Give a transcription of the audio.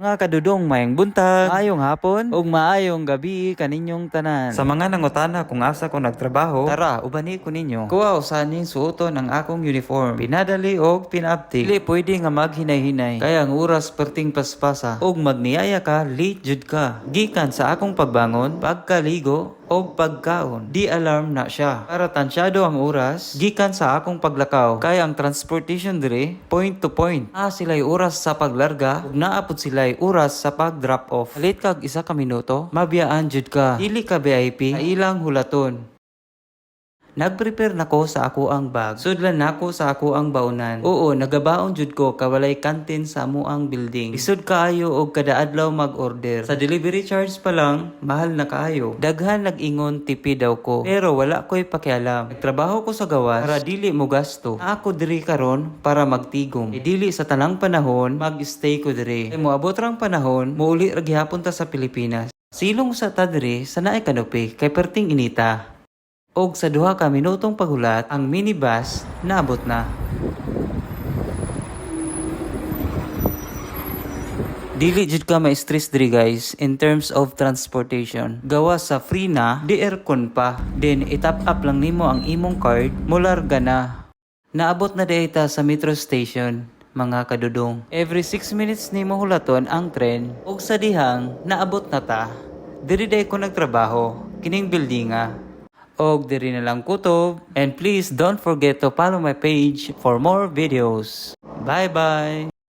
Mga kadudong mayang buntag, maayong hapon, ug maayong gabi kaninyong tanan. Sa mga nangutana kung asa ko nagtrabaho, tara, ubani ko ninyo. Kuha usanin suoton ang akong uniform. Pinadali og pinabtik. Dili pwede nga maghinay-hinay. Kaya ang oras perting paspasa. Og magniyaya ka, late jud ka. Gikan sa akong pagbangon, pagkaligo, o pagkaon. Di alarm na siya. Para tansyado ang oras, gikan sa akong paglakaw. Kaya ang transportation dire, point to point. Ah, sila'y oras sa paglarga, ug naapod sila'y oras sa pag-drop off. Late kag isa ka minuto, mabiyaan jud ka. Dili ka VIP, ilang hulaton. Nag-prepare nako sa ako ang bag. Sudlan nako sa ako ang baunan. Oo, nagabaon jud ko kawalay kantin sa amo ang building. Isud kaayo og kada adlaw mag-order. Sa delivery charge pa lang, mahal na kaayo. Daghan nag-ingon tipi daw ko. Pero wala ko'y pakialam. Nagtrabaho ko sa gawas para dili mo gasto. Ako diri karon para magtigom. E sa tanang panahon, mag-stay ko diri. Kay moabot rang panahon, muuli ra gihapon ta sa Pilipinas. Silong sa tadre sa naay kanupi kay perting inita. Og sa duha ka minutong paghulat, ang minibus naabot na. Dili jud ka ma-stress diri guys in terms of transportation. Gawa sa free na, di aircon pa. Then itap up lang nimo ang imong card, mularga na. Naabot na data sa metro station mga kadudong. Every 6 minutes nimo hulaton ang tren ug sa dihang naabot na ta. Diri day ko nagtrabaho kining buildinga. Og diri na lang kutob. And please don't forget to follow my page for more videos. Bye bye!